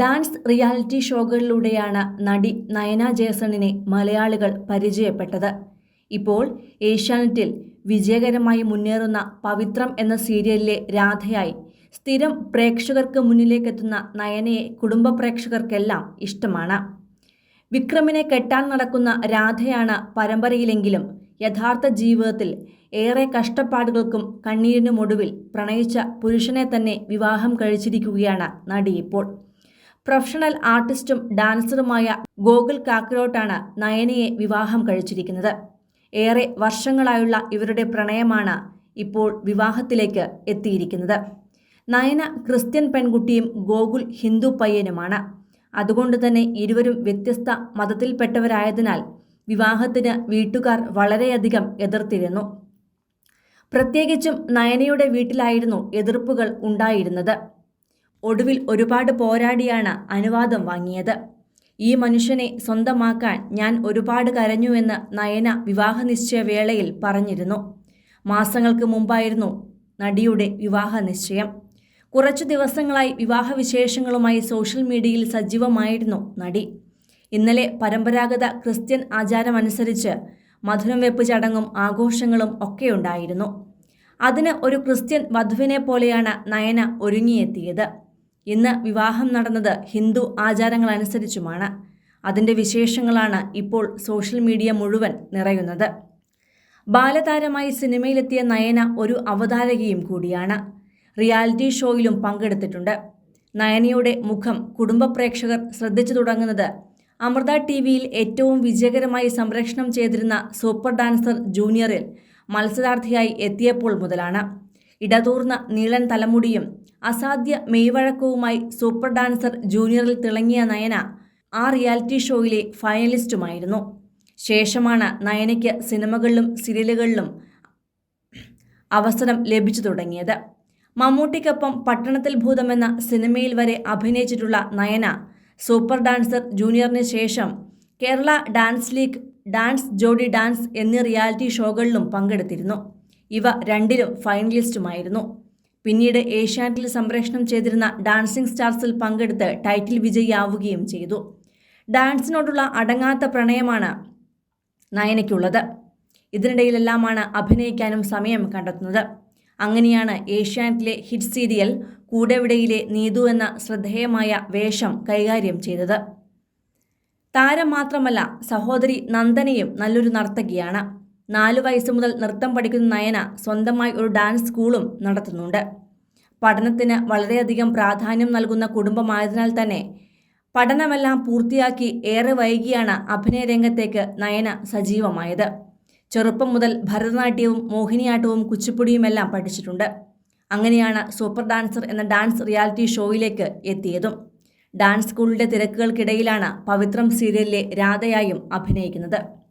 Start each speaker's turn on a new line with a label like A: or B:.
A: Dance reality ഷോകളിലൂടെയാണ് നടി നയന ജേസണിനെ മലയാളികൾ പരിചയപ്പെട്ടത്. ഇപ്പോൾ ഏഷ്യാനെറ്റിൽ വിജയകരമായി മുന്നേറുന്ന പവിത്രം എന്ന സീരിയലിലെ രാധയായി സ്ഥിരം പ്രേക്ഷകർക്ക് മുന്നിലേക്കെത്തുന്ന നയനയെ കുടുംബ പ്രേക്ഷകർക്കെല്ലാം ഇഷ്ടമാണ്. വിക്രമിനെ കെട്ടാൻ നടക്കുന്ന രാധയാണ് പരമ്പരയിലെങ്കിലും യഥാർത്ഥ ജീവിതത്തിൽ ഏറെ കഷ്ടപ്പാടുകൾക്കും കണ്ണീരിനുമൊടുവിൽ പ്രണയിച്ച പുരുഷനെ തന്നെ വിവാഹം കഴിച്ചിരിക്കുകയാണ് നടി ഇപ്പോൾ. പ്രൊഫഷണൽ ആർട്ടിസ്റ്റും ഡാൻസറുമായ ഗോകുൽ കാക്കരോട്ടാണ് നയനയെ വിവാഹം കഴിച്ചിരിക്കുന്നത്. ഏറെ വർഷങ്ങളായുള്ള ഇവരുടെ പ്രണയമാണ് ഇപ്പോൾ വിവാഹത്തിലേക്ക് എത്തിയിരിക്കുന്നത്. നയന ക്രിസ്ത്യൻ പെൺകുട്ടിയും ഗോകുൽ ഹിന്ദു പയ്യനുമാണ്. അതുകൊണ്ട് തന്നെ ഇരുവരും വ്യത്യസ്ത മതത്തിൽപ്പെട്ടവരായതിനാൽ വിവാഹത്തിന് വീട്ടുകാർ വളരെയധികം എതിർത്തിരുന്നു. പ്രത്യേകിച്ചും നയനയുടെ വീട്ടിലായിരുന്നു എതിർപ്പുകൾ ഉണ്ടായിരുന്നത്. ഒടുവിൽ ഒരുപാട് പോരാടിയാണ് അനുവാദം വാങ്ങിയത്. ഈ മനുഷ്യനെ സ്വന്തമാക്കാൻ ഞാൻ ഒരുപാട് കരഞ്ഞുവെന്ന് നയന വിവാഹ നിശ്ചയവേളയിൽ പറഞ്ഞിരുന്നു. മാസങ്ങൾക്ക് മുമ്പായിരുന്നു നടിയുടെ വിവാഹ നിശ്ചയം കുറച്ചു ദിവസങ്ങളായി വിവാഹ വിശേഷങ്ങളുമായി സോഷ്യൽ മീഡിയയിൽ സജീവമായിരുന്നു നടി. ഇന്നലെ പരമ്പരാഗത ക്രിസ്ത്യൻ ആചാരമനുസരിച്ച് മധുരം വെപ്പ് ചടങ്ങും ആഘോഷങ്ങളും ഒക്കെ ഉണ്ടായിരുന്നു അതിന് ഒരു ക്രിസ്ത്യൻ വധുവിനെ പോലെയാണ് നയന ഒരുങ്ങിയെത്തിയത്. ഇന്ന് വിവാഹം നടന്നത് ഹിന്ദു ആചാരങ്ങളനുസരിച്ചുമാണ്. അതിന്റെ വിശേഷങ്ങളാണ് ഇപ്പോൾ സോഷ്യൽ മീഡിയ മുഴുവൻ നിറയുന്നത്. ബാലതാരമായി സിനിമയിലെത്തിയ നയന ഒരു അവതാരകയും കൂടിയാണ്. റിയാലിറ്റി ഷോയിലും പങ്കെടുത്തിട്ടുണ്ട്. നയനയുടെ മുഖം കുടുംബ പ്രേക്ഷകർ ശ്രദ്ധിച്ചു തുടങ്ങുന്നത് അമൃത ടി വിയിൽ ഏറ്റവും വിജയകരമായി സംരക്ഷണം ചെയ്തിരുന്ന സൂപ്പർ ഡാൻസർ ജൂനിയറിൽ മത്സരാർത്ഥിയായി എത്തിയപ്പോൾ മുതലാണ്. ഇടതൂർന്ന നീളൻ തലമുടിയും അസാധ്യ മെയ്വഴക്കവുമായി സൂപ്പർ ഡാൻസർ ജൂനിയറിൽ തിളങ്ങിയ നയന ആ റിയാലിറ്റി ഷോയിലെ ഫൈനലിസ്റ്റുമായിരുന്നു. ശേഷമാണ് നയനയ്ക്ക് സിനിമകളിലും സീരിയലുകളിലും അവസരം ലഭിച്ചു തുടങ്ങിയത്. മമ്മൂട്ടിക്കൊപ്പം പട്ടണത്തിൽ ഭൂതം എന്ന സിനിമയിൽ വരെ അഭിനയിച്ചിട്ടുള്ള നയന സൂപ്പർ ഡാൻസർ ജൂനിയറിന് ശേഷം കേരള ഡാൻസ് ലീഗ് ഡാൻസ് ജോഡി ഡാൻസ് എന്നീ റിയാലിറ്റി ഷോകളിലും പങ്കെടുത്തിരുന്നു. ഇവ രണ്ടിലും ഫൈനലിസ്റ്റുമായിരുന്നു. പിന്നീട് ഏഷ്യാനെറ്റിൽ സംപ്രേഷണം ചെയ്തിരുന്ന ഡാൻസിംഗ് സ്റ്റാർസിൽ പങ്കെടുത്ത് ടൈറ്റിൽ വിജയിയാവുകയും ചെയ്തു. ഡാൻസിനോടുള്ള അടങ്ങാത്ത പ്രണയമാണ് നയനയ്ക്കുള്ളത്. ഇതിനിടയിലെല്ലാമാണ് അഭിനയിക്കാനും സമയം കണ്ടെത്തുന്നത്. അങ്ങനെയാണ് ഏഷ്യാനെറ്റിലെ ഹിറ്റ് സീരിയൽ കൂടെവിടയിലെ നീതു എന്ന ശ്രദ്ധേയമായ വേഷം കൈകാര്യം ചെയ്തത്. താരം മാത്രമല്ല സഹോദരി നന്ദനയും നല്ലൊരു നർത്തകിയാണ്. നാലു വയസ്സ് മുതൽ നൃത്തം പഠിക്കുന്ന നയന സ്വന്തമായി ഒരു ഡാൻസ് സ്കൂളും നടത്തുന്നുണ്ട്. പഠനത്തിന് വളരെയധികം പ്രാധാന്യം നൽകുന്ന കുടുംബമായതിനാൽ തന്നെ പഠനമെല്ലാം പൂർത്തിയാക്കി ഏറെ വൈകിയാണ് അഭിനയ രംഗത്തേക്ക് നയന സജീവമായത്. ചെറുപ്പം മുതൽ ഭരതനാട്യവും മോഹിനിയാട്ടവും കുച്ചിപ്പുടിയുമെല്ലാം പഠിച്ചിട്ടുണ്ട്. അങ്ങനെയാണ് സൂപ്പർ ഡാൻസർ എന്ന ഡാൻസ് റിയാലിറ്റി ഷോയിലേക്ക് എത്തിയതും. ഡാൻസ് സ്കൂളിന്റെ തിരക്കുകൾക്കിടയിലാണ് പവിത്രം സീരിയലിലെ രാധയായും അഭിനയിക്കുന്നത്.